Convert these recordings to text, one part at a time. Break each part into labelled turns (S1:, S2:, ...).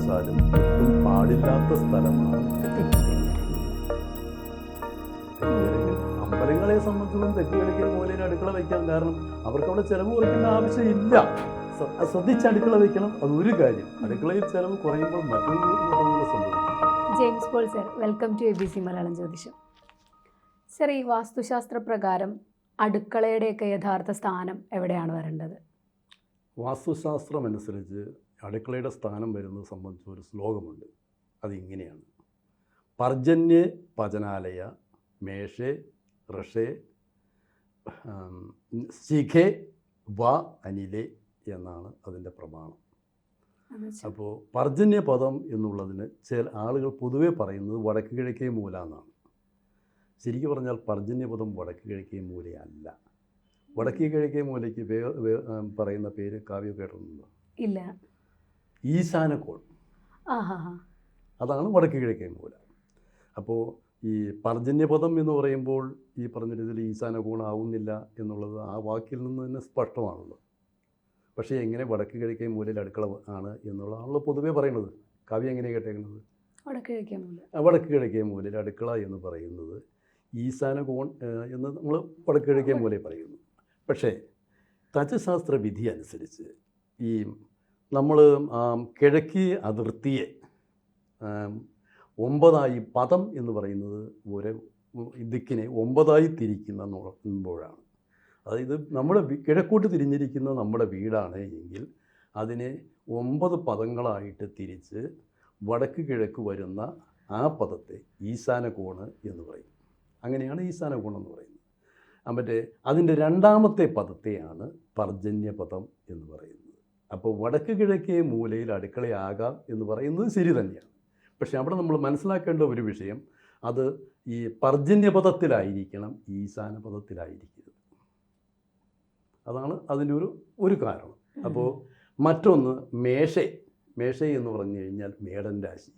S1: കാരണവശാലും ഒട്ടും പാടില്ലാത്ത സ്ഥലമാണ്. അമ്പലങ്ങളെ അമ്പലങ്ങളെ തെക്ക് തെക്കുകിഴക്കേ മൂലയിൽ അടുക്കള വയ്ക്കാം. കാരണം അവർക്ക് അവിടെ ചിലവ് കുറയ്ക്കേണ്ട ആവശ്യമില്ല. ശ്രദ്ധിച്ച് അടുക്കള വയ്ക്കണം. അത് ഒരു കാര്യം. അടുക്കളയിൽ ചിലവ് കുറയുമ്പോൾ മറ്റൊരു സംഭവിക്കും
S2: James Paul sir welcome to A B C Malayalam ജ്യോതിഷം. സർ ഈ വാസ്തുശാസ്ത്ര പ്രകാരം അടുക്കളയുടെയൊക്കെ യഥാർത്ഥ സ്ഥാനം എവിടെയാണ് വരേണ്ടത്?
S1: വാസ്തുശാസ്ത്രം അനുസരിച്ച് അടുക്കളയുടെ സ്ഥാനം വരുന്നത് സംബന്ധിച്ച് ഒരു ശ്ലോകമുണ്ട്. അതിങ്ങനെയാണ്. പർജന്യേ പചനാലയ മേഷേ ഋഷേ ശിഖെ വ അനിലെ എന്നാണ് അതിന്റെ പ്രമാണം. അപ്പോൾ പർജന്യ പദം എന്നുള്ളതിന് ചില ആളുകൾ പൊതുവെ പറയുന്നത് വടക്ക് കിഴക്കേ മൂല എന്നാണ്. ശരിക്കും പറഞ്ഞാൽ പർജന്യ പദം വടക്ക് കിഴക്കേ മൂലയല്ല. വടക്കേ കിഴക്കേ മൂലയ്ക്ക് പറയുന്ന പേര് കാവ്യ കേട്ടിട്ടുണ്ടോ
S2: ഇല്ല. ഹാ
S1: അതാണ് വടക്ക് കിഴക്കേ മൂല. അപ്പോൾ ഈ പർജന്യപദം എന്ന് പറയുമ്പോൾ ഈ പറഞ്ഞ രീതിയിൽ ഈശാനകോൺ ആവുന്നില്ല എന്നുള്ളത് ആ വാക്കിൽ നിന്ന് തന്നെ സ്പഷ്ടമാണല്ലോ. പക്ഷേ എങ്ങനെ വടക്ക് കിഴക്കേ മൂലയിൽ അടുക്കള ആണ് എന്നുള്ളതാണല്ലോ പൊതുവേ പറയുന്നത്. കവി എങ്ങനെ കേട്ടേക്കുന്നത്?
S2: വടക്ക് കിഴക്കേ മൂല.
S1: ആ വടക്ക് കിഴക്കേ മൂലയിൽ അടുക്കള എന്ന് പറയുന്നത് ഈശാനകോൺ എന്ന് നമ്മൾ വടക്ക് കിഴക്കേ മൂലയിൽ പറയുന്നു. പക്ഷേ തജശാസ്ത്ര വിധി അനുസരിച്ച് ഈ നമ്മൾ കിഴക്കേ അതിർത്തിയെ ഒമ്പതായി പദം എന്ന് പറയുന്നത് ഒരു ദിക്കിനെ ഒമ്പതായി തിരിക്കുന്ന നോക്കുമ്പോഴാണ് അതായത് നമ്മുടെ കിഴക്കോട്ട് തിരിഞ്ഞിരിക്കുന്ന നമ്മുടെ വീടാണ് എങ്കിൽ അതിനെ ഒമ്പത് പദങ്ങളായിട്ട് തിരിച്ച് വടക്ക് കിഴക്ക് വരുന്ന ആ പദത്തെ ഈശാനകോണ് എന്ന് പറയും. അങ്ങനെയാണ് ഈശാനകോൺ എന്ന് പറയുന്നത്. മറ്റേ അതിന്റെ രണ്ടാമത്തെ പദത്തെയാണ് പർജന്യപദം എന്ന് പറയുന്നത്. അപ്പോൾ വടക്ക് കിഴക്കേ മൂലയിൽ അടുക്കളയാകാം എന്ന് പറയുന്നത് ശരി തന്നെയാണ്. പക്ഷെ അവിടെ നമ്മൾ മനസ്സിലാക്കേണ്ട ഒരു വിഷയം അത് ഈ പർജന്യപഥത്തിലായിരിക്കണം ഈശാന പദത്തിലായിരിക്കരുത് അതാണ് അതിന്റെ ഒരു ഒരു കാരണം. അപ്പോൾ മറ്റൊന്ന് മേഷ മേഷ എന്ന് പറഞ്ഞു കഴിഞ്ഞാൽ മേടൻ രാശി.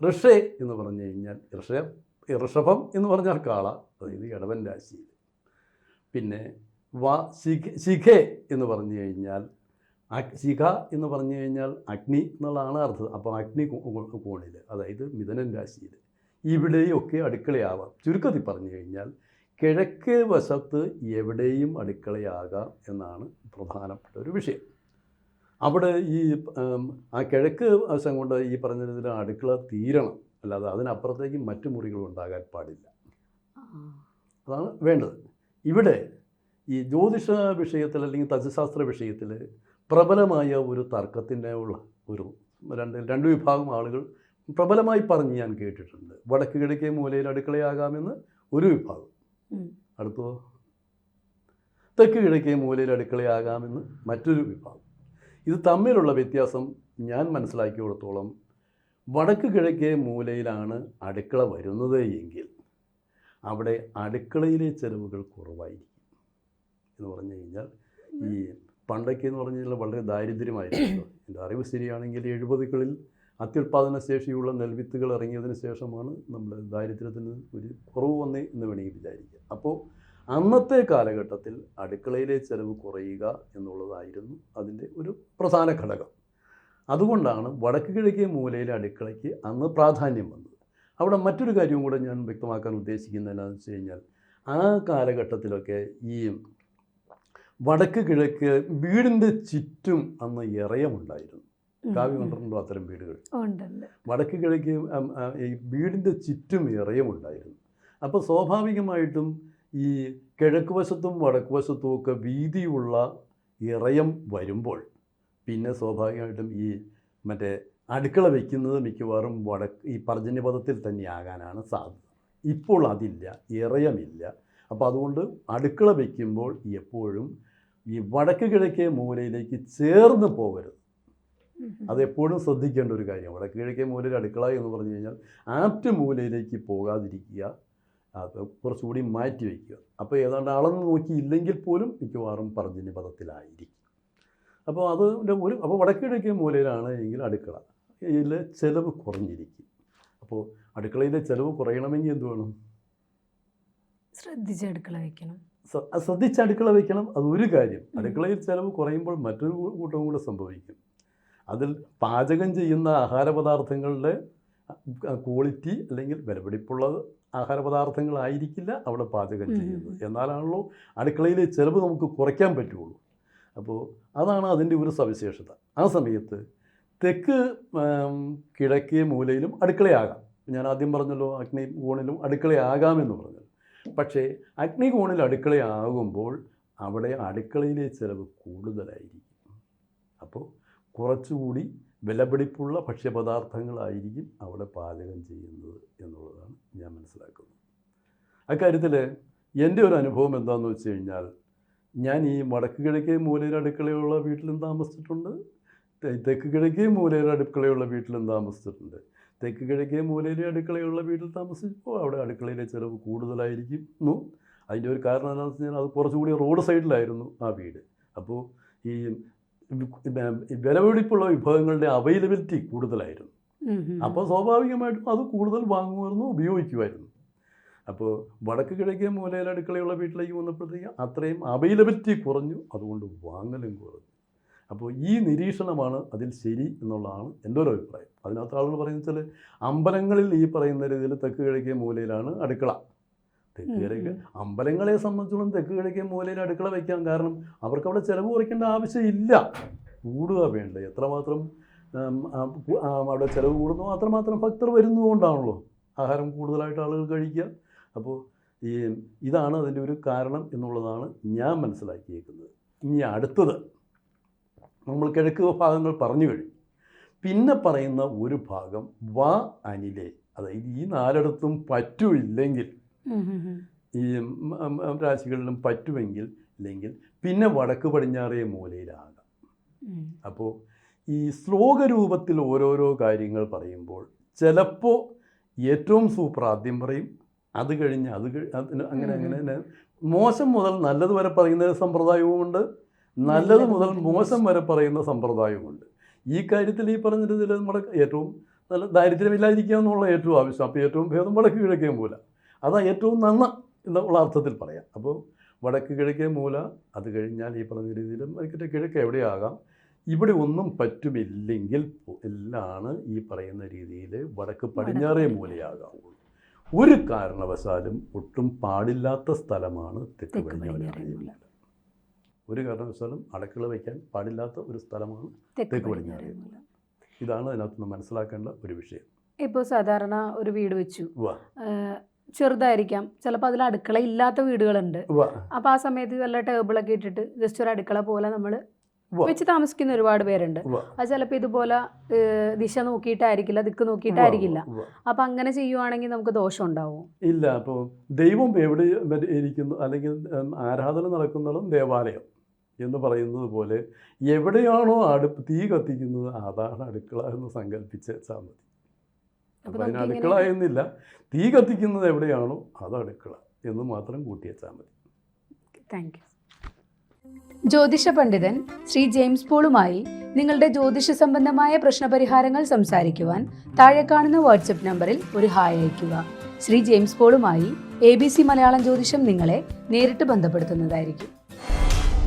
S1: ഋഷ എന്ന് പറഞ്ഞു കഴിഞ്ഞാൽ ഋഷ ഋഷഭം എന്ന് പറഞ്ഞാൽ കാള അതായത് ഇടവൻ രാശി പിന്നെ വ ശിഖ ശിഖേ എന്ന് പറഞ്ഞു കഴിഞ്ഞാൽ ശിഖ എന്ന് പറഞ്ഞു കഴിഞ്ഞാൽ അഗ്നി എന്നുള്ളതാണ് അർത്ഥം. അപ്പോൾ അഗ്നി കോണിൽ അതായത് മിഥുനൻ രാശിയിൽ ഇവിടെയൊക്കെ അടുക്കളയാവാം. ചുരുക്കത്തിൽ പറഞ്ഞു കഴിഞ്ഞാൽ കിഴക്കേ വശത്ത് എവിടെയും അടുക്കളയാകാം എന്നാണ് പ്രധാനപ്പെട്ട ഒരു വിഷയം. അവിടെ ഈ ആ കിഴക്ക് വശം കൊണ്ട് ഈ പറഞ്ഞ രീതിയിൽ അടുക്കള തീരണം. അല്ലാതെ അതിനപ്പുറത്തേക്ക് മറ്റു മുറികൾ ഉണ്ടാകാൻ പാടില്ല. അതാണ് വേണ്ടത്. ഇവിടെ ഈ ജ്യോതിഷ വിഷയത്തിൽ അല്ലെങ്കിൽ തജ്ജശാസ്ത്ര വിഷയത്തിൽ പ്രബലമായ ഒരു തർക്കത്തിന്റെ ഉള്ള ഒരു രണ്ട് രണ്ട് വിഭാഗം ആളുകൾ പ്രബലമായി പറഞ്ഞ് ഞാൻ കേട്ടിട്ടുണ്ട്. വടക്ക് കിഴക്കേ മൂലയിൽ അടുക്കളയാകാമെന്ന് ഒരു വിഭാഗം. അടുത്തോ? തെക്ക് കിഴക്കേ മൂലയിൽ അടുക്കളയാകാമെന്ന് മറ്റൊരു വിഭാഗം. ഇത് തമ്മിലുള്ള വ്യത്യാസം ഞാൻ മനസ്സിലാക്കിയിടത്തോളം വടക്ക് കിഴക്കേ മൂലയിലാണ് അടുക്കള വരുന്നത് എങ്കിൽ അവിടെ അടുക്കളയിലെ ചെലവുകൾ കുറവായിരിക്കും എന്ന് പറഞ്ഞു കഴിഞ്ഞാൽ ഈ പണ്ടൊക്കെ എന്ന് പറഞ്ഞു കഴിഞ്ഞാൽ വളരെ ദാരിദ്ര്യമായിരുന്നു. എന്റെ അറിവ് ശരിയാണെങ്കിൽ എഴുപതുകളിൽ അത്യുൽപാദന ശേഷിയുള്ള നെൽവിത്തുകൾ ഇറങ്ങിയതിന് ശേഷമാണ് നമ്മൾ ദാരിദ്ര്യത്തിന് ഒരു കുറവ് വന്നേ എന്ന് വേണമെങ്കിൽ വിചാരിക്കുക അപ്പോൾ അന്നത്തെ കാലഘട്ടത്തിൽ അടുക്കളയിലെ ചെലവ് കുറയുക എന്നുള്ളതായിരുന്നു അതിന്റെ ഒരു പ്രധാന ഘടകം. അതുകൊണ്ടാണ് വടക്ക് കിഴക്കേ മൂലയിലെ അടുക്കളയ്ക്ക് അന്ന് പ്രാധാന്യം വന്നത്. അവിടെ മറ്റൊരു കാര്യവും കൂടെ ഞാൻ വ്യക്തമാക്കാൻ ഉദ്ദേശിക്കുന്നത് എന്താണെന്ന് വെച്ച് കഴിഞ്ഞാൽ ആ കാലഘട്ടത്തിലൊക്കെ ഈ വടക്ക് കിഴക്ക് വീടിന്റെ ചുറ്റും അന്ന് ഇറയമുണ്ടായിരുന്നു. കാവ്യ കണ്ടിട്ടുണ്ടോ അത്തരം വീടുകൾ? വടക്ക് കിഴക്ക് ഈ വീടിന്റെ ചുറ്റും ഇറയമുണ്ടായിരുന്നു അപ്പോൾ സ്വാഭാവികമായിട്ടും ഈ കിഴക്ക് വശത്തും വടക്ക് വശത്തും ഒക്കെ വീതിയുള്ള ഇറയം വരുമ്പോൾ പിന്നെ സ്വാഭാവികമായിട്ടും ഈ മറ്റേ അടുക്കള വയ്ക്കുന്നത് മിക്കവാറും വടക്ക് ഈ പർജന്യപദത്തിൽ തന്നെയാകാനാണ് സാധ്യത. ഇപ്പോൾ അതില്ല ഇറയമില്ല അപ്പോൾ അതുകൊണ്ട് അടുക്കള വയ്ക്കുമ്പോൾ എപ്പോഴും ഈ വടക്ക് കിഴക്കേ മൂലയിലേക്ക് ചേർന്ന് പോകരുത്. അതെപ്പോഴും ശ്രദ്ധിക്കേണ്ട ഒരു കാര്യം. വടക്ക് കിഴക്കേ മൂലയിൽ അടുക്കള എന്ന് പറഞ്ഞു കഴിഞ്ഞാൽ ആപ്റ്റ് മൂലയിലേക്ക് പോകാതിരിക്കുക അത് കുറച്ചുകൂടി മാറ്റി വയ്ക്കുക. അപ്പോൾ ഏതാണ്ട് അളന്ന് നോക്കിയില്ലെങ്കിൽ പോലും മിക്കവാറും പർജന്യ പദത്തിലായിരിക്കും. അപ്പോൾ അത് ഒരു അപ്പോൾ വടക്ക് കിഴക്കേ മൂലയിലാണ് എങ്കിൽ അടുക്കള. ഇതിൽ ചിലവ് കുറഞ്ഞിരിക്കും. അപ്പോൾ അടുക്കളയിലെ ചിലവ് കുറയണമെങ്കിൽ എന്ത് വേണം?
S2: ശ്രദ്ധിച്ച് അടുക്കള
S1: അത് ശ്രദ്ധിച്ച് അടുക്കള വയ്ക്കണം അത് ഒരു കാര്യം. അടുക്കളയിൽ ചിലവ് കുറയുമ്പോൾ മറ്റൊരു കൂട്ടവും കൂടെ സംഭവിക്കും. അതിൽ പാചകം ചെയ്യുന്ന ആഹാരപദാർത്ഥങ്ങളുടെ ക്വാളിറ്റി അല്ലെങ്കിൽ വിലപിടിപ്പുള്ള ആഹാരപദാർത്ഥങ്ങളായിരിക്കില്ല അവിടെ പാചകം ചെയ്യുന്നത്. എന്നാലാണല്ലോ അടുക്കളയിലെ ചിലവ് നമുക്ക് കുറയ്ക്കാൻ പറ്റുള്ളൂ. അപ്പോൾ അതാണ് അതിന്റെ ഒരു സവിശേഷത. ആ സമയത്ത് തെക്ക് കിഴക്കേ മൂലയിലും അടുക്കളയാകാം. ഞാൻ ആദ്യം പറഞ്ഞല്ലോ അഗ്നി കോണിലും അടുക്കളയാകാമെന്ന് പറഞ്ഞു പക്ഷേ അഗ്നികോണിൽ അടുക്കളയാകുമ്പോൾ അവിടെ അടുക്കളയിലെ ചിലവ് കൂടുതലായിരിക്കും. അപ്പോൾ കുറച്ചുകൂടി വിലപിടിപ്പുള്ള ഭക്ഷ്യപദാർത്ഥങ്ങളായിരിക്കും അവിടെ പാചകം ചെയ്യുന്നത് എന്നുള്ളതാണ് ഞാൻ മനസ്സിലാക്കുന്നത്. അക്കാര്യത്തിൽ എന്റെ ഒരു അനുഭവം എന്താണെന്ന് വെച്ച് കഴിഞ്ഞാൽ ഞാൻ ഈ വടക്ക് കിഴക്കേ മൂലയിൽ അടുക്കളയുള്ള വീട്ടിലും താമസിച്ചിട്ടുണ്ട് തെക്ക് കിഴക്കേ മൂലയിൽ അടുക്കളയുള്ള വീട്ടിലും താമസിച്ചിട്ടുണ്ട്. തെക്ക് കിഴക്കേ മൂലയിലെ അടുക്കളയുള്ള വീട്ടിൽ താമസിച്ചപ്പോൾ അവിടെ അടുക്കളയിലെ ചിലവ് കൂടുതലായിരിക്കുന്നു അതിന്റെ ഒരു കാരണം എന്താണെന്ന് വെച്ച് കഴിഞ്ഞാൽ അത് കുറച്ചുകൂടി റോഡ് സൈഡിലായിരുന്നു ആ വീട്. അപ്പോൾ ഈ വിലപിടിപ്പുള്ള വിഭവങ്ങളുടെ അവൈലബിലിറ്റി കൂടുതലായിരുന്നു. അപ്പോൾ സ്വാഭാവികമായിട്ടും അത് കൂടുതൽ വാങ്ങുമായിരുന്നു ഉപയോഗിക്കുമായിരുന്നു. അപ്പോൾ വടക്ക് കിഴക്കേ മൂലയിൽ അടുക്കളയുള്ള വീട്ടിലേക്ക് വന്നപ്പോഴത്തേക്കും അത്രയും അവൈലബിലിറ്റി കുറഞ്ഞു. അതുകൊണ്ട് വാങ്ങലും കുറഞ്ഞു. അപ്പോൾ ഈ നിരീക്ഷണമാണ് അതിൽ ശരി എന്നുള്ളതാണ് എന്റെ ഒരു അഭിപ്രായം. അതിനകത്ത് ആളുകൾ പറയുന്നത് വെച്ചാൽ അമ്പലങ്ങളിൽ ഈ പറയുന്ന രീതിയിൽ തെക്ക് കിഴക്കേ മൂലയിലാണ് അടുക്കള. തെക്ക് കിഴക്ക് അമ്പലങ്ങളെ സംബന്ധിച്ചോളം തെക്ക് കിഴക്കേ മൂലയിൽ അടുക്കള വയ്ക്കാം കാരണം അവർക്ക് അവിടെ ചിലവ് കുറയ്ക്കേണ്ട ആവശ്യമില്ല കൂടുക വേണ്ടത് എത്രമാത്രം അവിടെ ചിലവ് കൂടുന്നു അത്രമാത്രം ഭക്തർ വരുന്നതുകൊണ്ടാണല്ലോ ആഹാരം കൂടുതലായിട്ട് ആളുകൾ കഴിക്കുക. അപ്പോൾ ഈ ഇതാണ് അതിന്റെ ഒരു കാരണം എന്നുള്ളതാണ് ഞാൻ മനസ്സിലാക്കിയേക്കുന്നത്. ഇനി അടുത്തത്. നമ്മൾ കിഴക്ക് ഭാഗങ്ങൾ പറഞ്ഞു കഴിഞ്ഞു. പിന്നെ പറയുന്ന ഒരു ഭാഗം വ അനിലെ. അതായത് ഈ നാലിടത്തും പറ്റുമില്ലെങ്കിൽ. ഈ രാശികളിലും പറ്റുമെങ്കിൽ ഇല്ലെങ്കിൽ പിന്നെ വടക്ക് പടിഞ്ഞാറേ മൂലയിലാകാം. അപ്പോൾ ഈ ശ്ലോക രൂപത്തിൽ ഓരോരോ കാര്യങ്ങൾ പറയുമ്പോൾ ചിലപ്പോൾ ഏറ്റവും സൂപ്പർ ആദ്യം പറയും അത് കഴിഞ്ഞ് അത് അങ്ങനെ അങ്ങനെ മോശം മുതൽ നല്ലത് വരെ പറയുന്ന സമ്പ്രദായവുമുണ്ട്. നല്ലത് മുതൽ മോശം വരെ പറയുന്ന സമ്പ്രദായമുണ്ട്. ഈ കാര്യത്തിൽ ഈ പറഞ്ഞിട്ട് നമ്മുടെ ഏറ്റവും നല്ല ദാരിദ്ര്യമില്ലാതിരിക്കുക എന്നുള്ള ഏറ്റവും ആവശ്യം അപ്പോൾ ഏറ്റവും ഭേദം വടക്ക് കിഴക്കേ മൂല. അതാ ഏറ്റവും നന്ന എന്നുള്ള അർത്ഥത്തിൽ പറയാം. അപ്പോൾ വടക്ക് കിഴക്കേ മൂല അത് കഴിഞ്ഞാൽ ഈ പറഞ്ഞ രീതിയിൽ വൈകിട്ട് കിഴക്ക് എവിടെയാകാം? ഇവിടെ ഒന്നും പറ്റുമില്ലെങ്കിൽ എല്ലാമാണ് ഈ പറയുന്ന രീതിയിൽ വടക്ക് പടിഞ്ഞാറേ മൂലയാകാവുള്ളൂ. ഒരു കാരണവശാലും ഒട്ടും പാടില്ലാത്ത സ്ഥലമാണ് തെക്ക് പടിഞ്ഞാറേ
S2: മൂല.
S1: ഒരു കാരണവശാലും അടക്കള വയ്ക്കാൻ പാടില്ലാത്ത ഒരു സ്ഥലമാണ്
S2: തെക്ക് പടിഞ്ഞാറേ.
S1: ഇതാണ് അതിനകത്ത് നിന്ന് മനസ്സിലാക്കേണ്ട ഒരു വിഷയം.
S2: ഇപ്പോൾ സാധാരണ ഒരു വീട് വെച്ചു. ചെറുതായിരിക്കാം. ചിലപ്പോൾ അതിൽ അടുക്കള ഇല്ലാത്ത വീടുകളുണ്ട്.
S1: അപ്പൊ
S2: അപ്പോൾ ആ സമയത്ത് വല്ല ടേബിളൊക്കെ ഇട്ടിട്ട് ജസ്റ്റ് ഒരു അടുക്കള പോലെ നമ്മൾ. വെച്ച് താമസിക്കുന്ന ഒരുപാട് പേരുണ്ട്. അത് ചിലപ്പോൾ ഇതുപോലെ ദിശ നോക്കിയിട്ടായിരിക്കില്ല ദിക്ക് നോക്കിയിട്ടായിരിക്കില്ല.
S1: അപ്പൊ
S2: അപ്പം അങ്ങനെ ചെയ്യുവാണെങ്കിൽ നമുക്ക് ദോഷം ഉണ്ടാവും.
S1: ഇല്ല അപ്പോൾ ദൈവം എവിടെ ഇരിക്കുന്നു? അല്ലെങ്കിൽ ആരാധന നടക്കുന്നതും ദേവാലയം. എന്ന് പറയുന്നത് പോലെ എവിടെയാണോ അടുപ്പ് തീ കത്തിക്കുന്നത് അതാണ് അടുക്കള എന്ന് സങ്കല്പിച്ച് വെച്ചാൽ മതി.
S2: അപ്പൊ
S1: അതിന് അടുക്കള എന്നില്ല തീ കത്തിക്കുന്നത് എവിടെയാണോ അത് അടുക്കള എന്ന് മാത്രം കൂട്ടി വെച്ചാൽ മതി.
S2: താങ്ക് യു ജ്യോതിഷ പണ്ഡിതൻ ശ്രീ ജെയിംസ് പോളുമായി നിങ്ങളുടെ ജ്യോതിഷ സംബന്ധമായ പ്രശ്നപരിഹാരങ്ങൾ സംസാരിക്കുവാൻ താഴെ കാണുന്ന വാട്സപ്പ് നമ്പറിൽ ഒരു ഹായ് അയയ്ക്കുക. ശ്രീ ജെയിംസ് പോളുമായി എ ബി സി മലയാളം ജ്യോതിഷം നിങ്ങളെ നേരിട്ട് ബന്ധപ്പെടുത്തുന്നതായിരിക്കും.